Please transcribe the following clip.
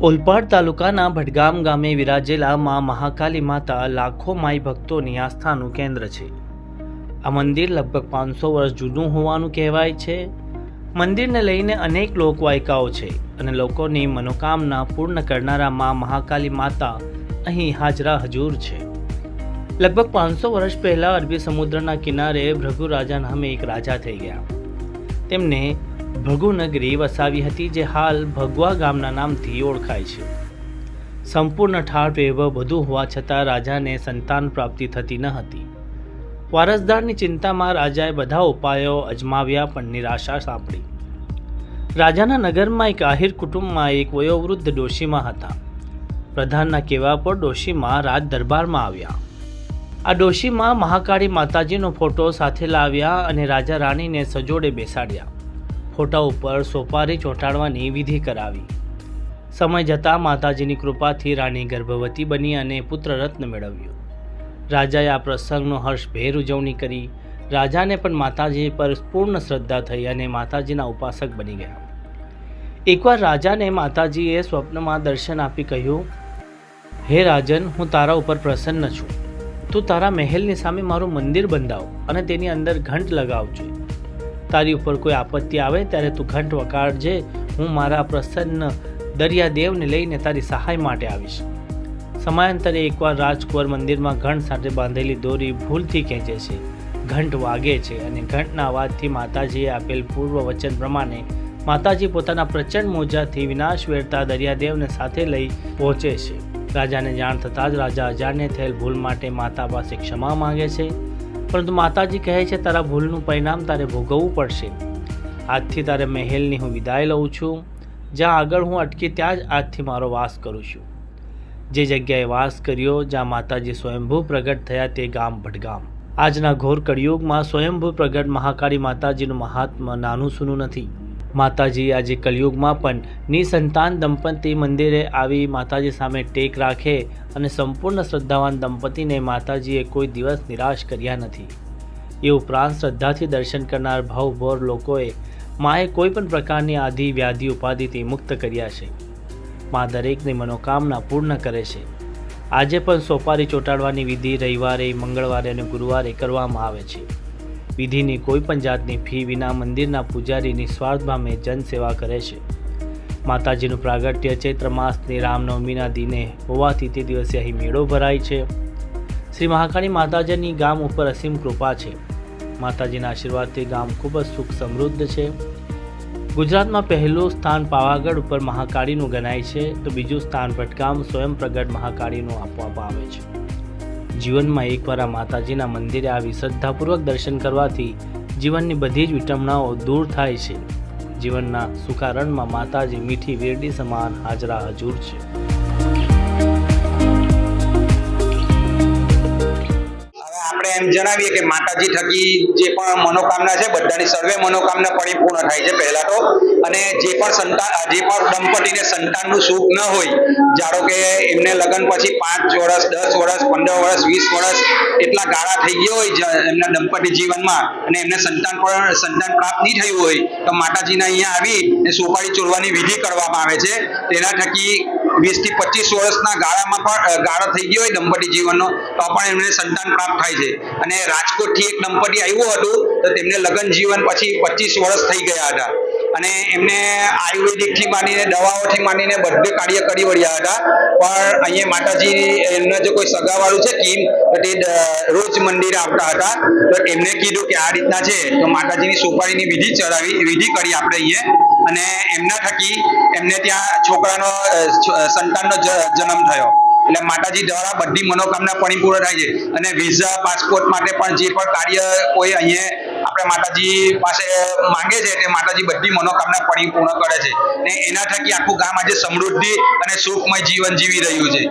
ઓલપાડ તાલુકાના ભટગામ ગામે વિરાજેલા મા મહાકાલી માતા લાખો માઈ ભક્તોની આસ્થાનું કેન્દ્ર છે. આ મંદિર લગભગ પાંચસો વર્ષ જૂનું હોવાનું કહેવાય છે. મંદિરને લઈને અનેક લોકવાયકાઓ છે અને લોકોની મનોકામના પૂર્ણ કરનારા મા મહાકાલી માતા અહીં હાજરા હજૂર છે. લગભગ પાંચસો વર્ષ પહેલાં અરબી સમુદ્રના કિનારે ભૃગુ રાજા નામે એક રાજા થઈ ગયા. તેમને ભગુનગરી વસાવી હતી જે હાલ ભગવા ગામના નામથી ઓળખાય છે. સંપૂર્ણ ઠાર વૈભવ બધું હોવા છતાં રાજાને સંતાન પ્રાપ્તિ થતી ન હતી. વારસદારની ચિંતામાં રાજાએ બધા ઉપાયો અજમાવ્યા પણ નિરાશા સાંપડી. રાજાના નગરમાં એક આહિર કુટુંબમાં એક વયોવૃદ્ધ ડોશીમાં હતા. પ્રધાનના કહેવા પર ડોશીમાં રાજ દરબારમાં આવ્યા. આ ડોશીમાં મહાકાળી માતાજીનો ફોટો સાથે લાવ્યા અને રાજા રાણીને સજોડે બેસાડ્યા. ફોટા ઉપર સોપારી ચોંટાડવાની વિધિ કરાવી. સમય જતાં માતાજીની કૃપાથી રાણી ગર્ભવતી બની અને પુત્ર રત્ન મેળવ્યો. રાજાએ આ પ્રસંગનો હર્ષભેર ઉજવણી કરી. રાજાને પણ માતાજી પર પૂર્ણ શ્રદ્ધા થઈ અને માતાજીના ઉપાસક બની ગયા. એકવાર રાજાને માતાજીએ સ્વપ્નમાં દર્શન આપી કહ્યું, હે રાજન, હું તારા ઉપર પ્રસન્ન છું. તું તારા મહેલની સામે મારું મંદિર બંધાવ અને તેની અંદર ઘંટ લગાવજે. તારી ઉપર કોઈ આપત્તિ આવે ત્યારે તું ઘંટ વગાડજે. હું મારા પ્રસન્ન દરિયાદેવને લઈને તારી સહાય માટે આવીશ. સમયાંતરે એકવાર રાજકુંવર મંદિરમાં ઘંટ સાથે બાંધેલી દોરી ભૂલથી ખેંચે છે. ઘંટ વાગે છે અને ઘંટના અવાજથી માતાજીએ આપેલ પૂર્વ વચન પ્રમાણે માતાજી પોતાના પ્રચંડ મોજાથી વિનાશ વેરતા દરિયાદેવને સાથે લઈ પહોંચે છે. રાજાને જાણ થતાં જ રાજા અજાણ્ય થયેલ ભૂલ માટે માતા પાસે ક્ષમા માંગે છે. પરંતુ માતાજી કહે છે, તારા ભૂલનું પરિણામ તારે ભોગવવું પડશે. આજથી તારે મહેલની હું વિદાય લઉં છું. જ્યાં આગળ હું અટકી ત્યાં જ આજથી મારો વાસ કરું છું. જે જગ્યાએ વાસ કર્યો, જ્યાં માતાજી સ્વયંભૂ પ્રગટ થયા તે ગામ ભટગામ આજના ઘોર કળિયુગમાં સ્વયંભૂ પ્રગટ મહાકાળી માતાજીનું મહાત્મ નાનું સૂનું નથી. માતાજી આજે કલયુગમાં પણ નિસંતાન દંપતી મંદિરે આવી માતાજી સામે ટેક રાખે અને સંપૂર્ણ શ્રદ્ધાવાન દંપતીને માતાજીએ કોઈ દિવસ નિરાશ કર્યા નથી. એ ઉપરાંત શ્રદ્ધાથી દર્શન કરનાર ભાવભોર લોકોએ માએ કોઈ પણ પ્રકારની આધિ વ્યાધિ ઉપાધિથી મુક્ત કર્યા છે. મા દરેકની મનોકામના પૂર્ણ કરે છે. આજે પણ સોપારી ચોંટાડવાની વિધિ રવિવારે, મંગળવારે અને ગુરુવારે કરવામાં આવે છે. વિધિની કોઈ પણ જાતની ફી વિના મંદિરના પૂજારી નિસ્વાર્થ ભાવે જનસેવા કરે છે. માતાજીનું પ્રાગટ્ય ચૈત્ર માસની રામનવમીના દિને હોવાથી તે દિવસે અહીં મેળો ભરાય છે. શ્રી મહાકાળી માતાજીની ગામ ઉપર અસીમ કૃપા છે. માતાજીના આશીર્વાદથી ગામ ખૂબ જ સુખ સમૃદ્ધ છે. ગુજરાતમાં પહેલું સ્થાન પાવાગઢ ઉપર મહાકાળીનું ગણાય છે, તો બીજું સ્થાન ભટકામ સ્વયં પ્રગટ મહાકાળીનું આપવામાં આવે છે. જીવનમાં એકવાર આ માતાજીના મંદિરે આવી શ્રદ્ધાપૂર્વક દર્શન કરવાથી જીવનની બધી જ વિટમણાઓ દૂર થાય છે. જીવનના સુકારણમાં માતાજી મીઠી વેરડી સમાન હાજરા હજૂર છે. એમ જણાવીએ કે માતાજી થકી જે પણ મનોકામના છે, બધાની સર્વે મનોકામના પરિપૂર્ણ થાય છે પહેલા તો. અને જે પણ સંતાન, જે પણ દંપતીને સંતાનનું સુખ ન હોય, ધારો કે એમને લગ્ન પછી પાંચ વર્ષ, દસ વર્ષ, પંદર વર્ષ, વીસ વર્ષ એટલા ગાળા થઈ ગયા હોય એમના દંપતી જીવનમાં અને એમને સંતાન પણ, સંતાન પ્રાપ્ત નહીં થયું હોય, તો માતાજીના અહીંયા આવી ને સોપારી ચોરવાની વિધિ કરવામાં આવે છે. તેના થકી વીસથી પચીસ વર્ષના ગાળામાં પણ ગાળો થઈ ગયો હોય દંપતી જીવનનો, તો પણ એમને સંતાન પ્રાપ્ત થાય છે. અને રાજકોટથી એક દંપતી આવ્યું હતું, તો તેમને લગ્ન જીવન પછી પચીસ વર્ષ થઈ ગયા હતા. અને એમને આયુર્વેદિકથી માંડીને, દવાઓથી માંડીને બધે કાર્ય કરી વળ્યા હતા. પણ અહીંયા માતાજી, એમના જો કોઈ સગાવાળું છે, કીમ, તે રોજ મંદિરે આવતા હતા. તો એમને કીધું કે આ રીતના છે, તો માતાજીની સોપારીની વિધિ ચડાવી, વિધિ કરી આપણે અહીંયા. અને એમના થકી એમને ત્યાં છોકરાનો સંતાનનો જન્મ થયો. એટલે માતાજી દ્વારા બધી મનોકામના પરિપૂર્ણ થાય છે. અને વિઝા પાસપોર્ટ માટે પણ જે પણ કાર્ય કોઈ અહીંયા આપણે માતાજી પાસે માંગે છે, તે માતાજી બધી મનોકામના પરિપૂર્ણ કરે છે. ને એના થકી આખું ગામ આજે સમૃદ્ધિ અને સુખમય જીવન જીવી રહ્યું છે.